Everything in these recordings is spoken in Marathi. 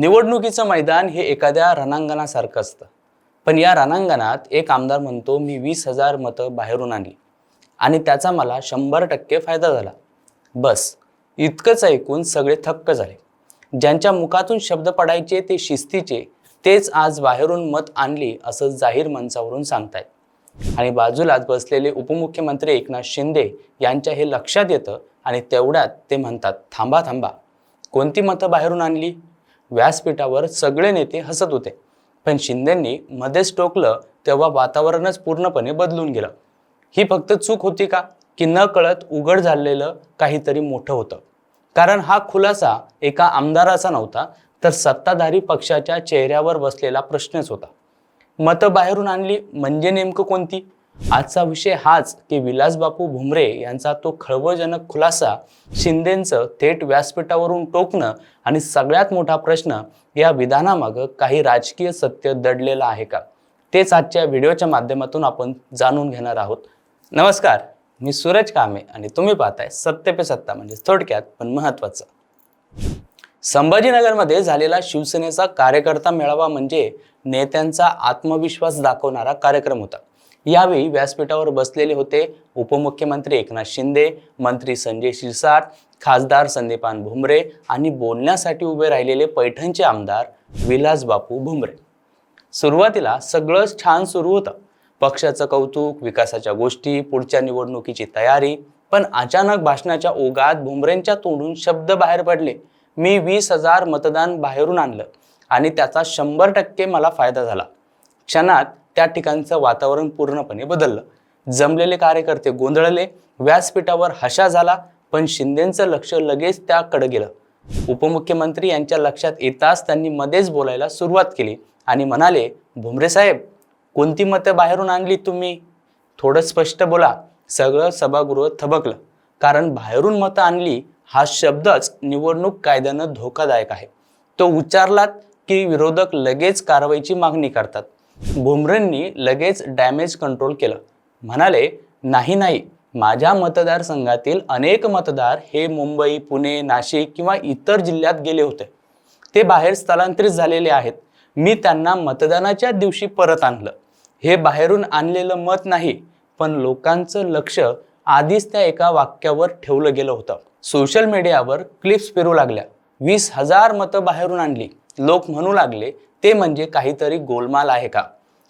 निवडणुकीचं मैदान हे एखाद्या रणांगणासारखं असतं. पण या रणांगणात एक आमदार म्हणतो मी वीस हजार मतं बाहेरून आणली आणि त्याचा मला शंभर टक्के फायदा झाला. बस इतकंच ऐकून सगळे थक्क झाले. ज्यांच्या मुखातून शब्द पडायचे ते शिस्तीचे तेच आज बाहेरून मत आणली असं जाहीर मंचावरून सांगतायत. आणि बाजूलाच बसलेले उपमुख्यमंत्री एकनाथ शिंदे यांच्या हे लक्षात येतं आणि तेवढ्यात ते म्हणतात थांबा थांबा. कोणती मतं बाहेरून आणली? व्यासपीठावर सगळे नेते हसत होते. पण शिंदेंनी मध्येच टोकलं तेव्हा वातावरणच पूर्णपणे बदलून गेलं. ही फक्त चूक होती का? की न कळत उघड झालेलं काहीतरी मोठं होतं. कारण हा खुलासा एका आमदाराचा नव्हता तर सत्ताधारी पक्षाच्या चेहऱ्यावर बसलेला प्रश्नच होता. मतं बाहेरून आणली म्हणजे नेमकं कोणती? आजचा विषय हाच की विलासबापू भुमरे यांचा तो खळबळजनक खुलासा शिंदेंचं थेट व्यासपीठावरून टोकणं आणि सगळ्यात मोठा प्रश्न या विधानामागं काही राजकीय सत्य दडलेलं आहे का? तेच आजच्या व्हिडिओच्या माध्यमातून आपण जाणून घेणार आहोत. नमस्कार मी सूरज कामे आणि तुम्ही पाहताय सत्य पे सत्ता म्हणजे थोडक्यात पण महत्वाचं. संभाजीनगरमध्ये झालेला शिवसेनेचा कार्यकर्ता मेळावा म्हणजे नेत्यांचा आत्मविश्वास दाखवणारा कार्यक्रम होता. यावेळी व्यासपीठावर बसलेले होते उपमुख्यमंत्री एकनाथ शिंदे मंत्री संजय शिरसाट खासदार संदीपान भुमरे आणि बोलण्यासाठी उभे राहिलेले पैठणचे आमदार विलास बापू भुमरे. सुरुवातीला सगळंच छान सुरू होतं. पक्षाचं कौतुक विकासाच्या गोष्टी पुढच्या निवडणुकीची तयारी पण अचानक भाषणाच्या ओघात भुमरेंच्या तोंडून शब्द बाहेर पडले. मी वीस हजार मतदान बाहेरून आणलं आणि त्याचा शंभर टक्के मला फायदा झाला. क्षणात त्या ठिकाणचं वातावरण पूर्णपणे बदललं. जमलेले कार्यकर्ते गोंधळले व्यासपीठावर हशा झाला पण शिंदेचं लक्ष लगेच त्याकडे गेलं. उपमुख्यमंत्री यांच्या लक्षात येताच त्यांनी मध्येच बोलायला सुरुवात केली आणि म्हणाले भुमरे साहेब कोणती मतं बाहेरून आणली तुम्ही? थोडं स्पष्ट बोला. सगळं सभागृह थबकलं. कारण बाहेरून मतं आणली हा शब्दच निवडणूक कायद्यानं धोकादायक आहे. तो उच्चारलात की विरोधक लगेच कारवाईची मागणी करतात. भुमरेंनी लगेच डॅमेज कंट्रोल केलं. म्हणाले नाही नाही माझ्या मतदारसंघातील अनेक मतदार हे मुंबई पुणे नाशिक किंवा इतर जिल्ह्यात गेले होते. ते बाहेर स्थलांतरित झालेले आहेत. मी त्यांना मतदानाच्या दिवशी परत आणलं. हे बाहेरून आणलेलं मत नाही पण लोकांचं लक्ष आधीच त्या एका वाक्यावर ठेवलं गेलं होतं. सोशल मीडियावर क्लिप्स फिरू लागल्या. वीस हजार मतं बाहेरून आणली. लोक म्हणू लागले ते म्हणजे काहीतरी गोलमाल आहे का?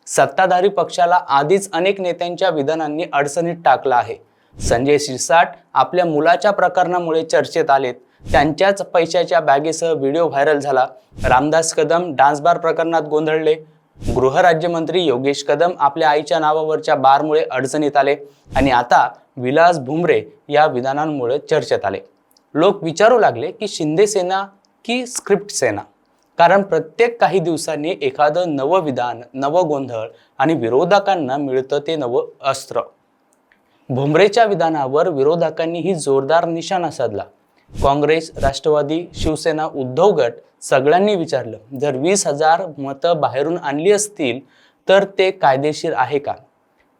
सत्ताधारी पक्षाला आधीच अनेक नेत्यांच्या विधानांनी अडचणीत टाकलं आहे. संजय शिरसाट आपल्या मुलाच्या प्रकरणामुळे चर्चेत आलेत. त्यांच्याच पैशाच्या बॅगेसह व्हिडिओ व्हायरल झाला. रामदास कदम डान्स बार प्रकरणात गोंधळले. गृहराज्यमंत्री योगेश कदम आपल्या आईच्या नावावरच्या बारमुळे अडचणीत आले आणि आता विलास भुमरे या विधानांमुळे चर्चेत आले. लोक विचारू लागले की शिंदे सेना की स्क्रिप्ट सेना? कारण प्रत्येक काही दिवसांनी एखादं नवं विधान नवं गोंधळ आणि विरोधकांना मिळतं ते नवं अस्त्र. भुमरेच्या विधानावर विरोधकांनीही जोरदार निशाणा साधला. काँग्रेस राष्ट्रवादी शिवसेना उद्धव गट सगळ्यांनी विचारलं जर वीस हजार मतं बाहेरून आणली असतील तर ते कायदेशीर आहे का?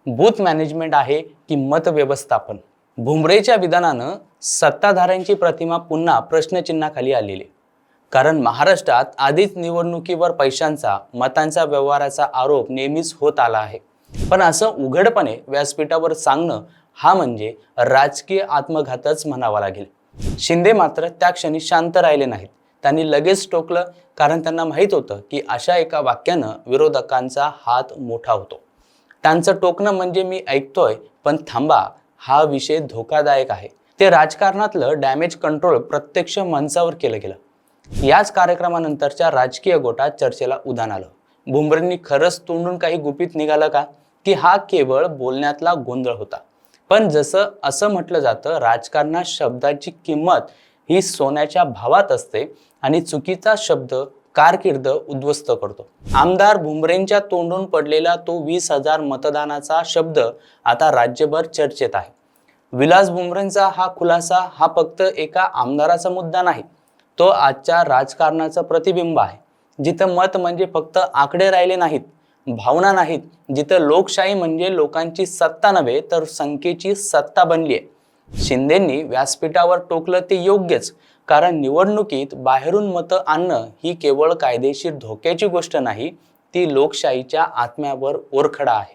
बूथ मॅनेजमेंट आहे की मत व्यवस्थापन? भुमरेच्या विधानानं सत्ताधाऱ्यांची प्रतिमा पुन्हा प्रश्नचिन्हाखाली आलेली. कारण महाराष्ट्रात आधीच निवडणुकीवर पैशांचा मतांचा व्यवहाराचा आरोप नेहमीच होत आला आहे. पण असं उघडपणे व्यासपीठावर सांगणं हा म्हणजे राजकीय आत्मघातच म्हणावा लागेल. शिंदे मात्र त्या क्षणी शांत राहिले नाहीत. त्यांनी लगेच टोकलं कारण त्यांना माहीत होतं की अशा एका वाक्यानं विरोधकांचा हात मोठा होतो. त्यांचं टोकणं म्हणजे मी ऐकतोय पण थांबा हा विषय धोकादायक आहे. ते राजकारणातलं डॅमेज कंट्रोल प्रत्यक्ष मंचावर केलं गेलं. याच कार्यक्रमानंतरच्या राजकीय गोटात चर्चेला उधाण आलं. भुमरेंनी खरंच तोंडून काही गुपित निघालं का? की हा केवळ बोलण्यातला गोंधळ होता. पण जसं असं म्हटलं जातं राजकारणात शब्दाची किंमत ही सोन्याच्या भावात असते आणि चुकीचा शब्द कारकीर्द उद्ध्वस्त करतो. आमदार भुमरेंच्या तोंडून पडलेला तो वीस हजार मतदानाचा शब्द आता राज्यभर चर्चेत आहे. विलास भुमरेंचा हा खुलासा हा फक्त एका आमदाराचा मुद्दा नाही तो आजच्या राजकारणाचं प्रतिबिंब आहे. जिथं मत म्हणजे फक्त आकडे राहिले नाहीत भावना नाहीत. जिथं लोकशाही म्हणजे लोकांची सत्ता नव्हे तर संख्येची सत्ता बनली आहे. शिंदेंनी व्यासपीठावर टोकलं ते योग्यच कारण निवडणुकीत बाहेरून मतं आणणं ही केवळ कायदेशीर धोक्याची गोष्ट नाही ती लोकशाहीच्या आत्म्यावर ओरखडा आहे.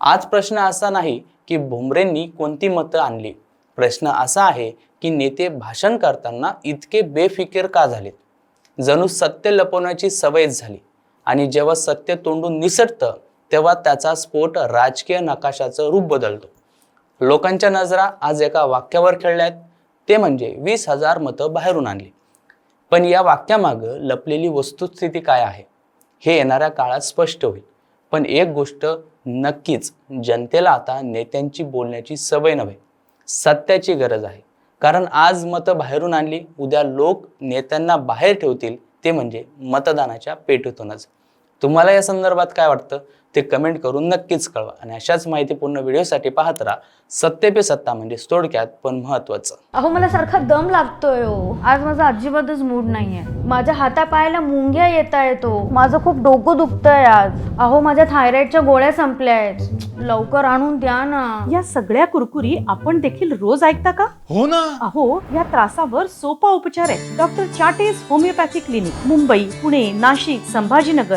आज प्रश्न असा नाही की भुमरेंनी कोणती मतं आणली. प्रश्न असा आहे की नेते भाषण करताना इतके बेफिकीर का झालेत? जणू सत्य लपवण्याची सवयच झाली. आणि जेव्हा सत्य तोंडून निसटतं तेव्हा त्याचा स्फोट राजकीय नकाशाचं रूप बदलतो. लोकांच्या नजरा आज एका वाक्यावर खेळल्यात ते म्हणजे वीस हजार मतं बाहेरून आणली. पण या वाक्यामागं लपलेली वस्तुस्थिती काय आहे? हे येणाऱ्या काळात स्पष्ट होईल. पण एक गोष्ट नक्कीच जनतेला आता नेत्यांची बोलण्याची सवय नव्हे सत्याची गरज आहे. कारण आज मतं बाहेरून आणली उद्या लोक नेत्यांना बाहेर ठेवतील ते म्हणजे मतदानाच्या पेटीतूनच. तुम्हाला या संदर्भात काय वाटतं? ते कमेंट करून नक्कीच कळवा. आणि अशाच माहितीपूर्ण व्हिडिओसाठी पाहत राहा. सत्य पे सत्ता म्हणजे थोडक्यात पण महत्त्वाचं अहो मला सारखा दम लागतोय हो. आज माझा अजिबातच मूड नाहीये. माझ्या हातापायाला मुंग्या येत आहेत हो माझं खूप डोकं दुखतंय आज. अहो माझ्या थायरॉइडच्या गोळ्या संपल्या आहेत. लवकर आणून द्या ना. या सगळ्या कुरकुरी आपण देखील रोज ऐकता का? हो ना. अहो या त्रासावर सोपा उपचार आहे. डॉक्टर चाटेज होमिओपॅथी क्लिनिक मुंबई पुणे नाशिक संभाजीनगर.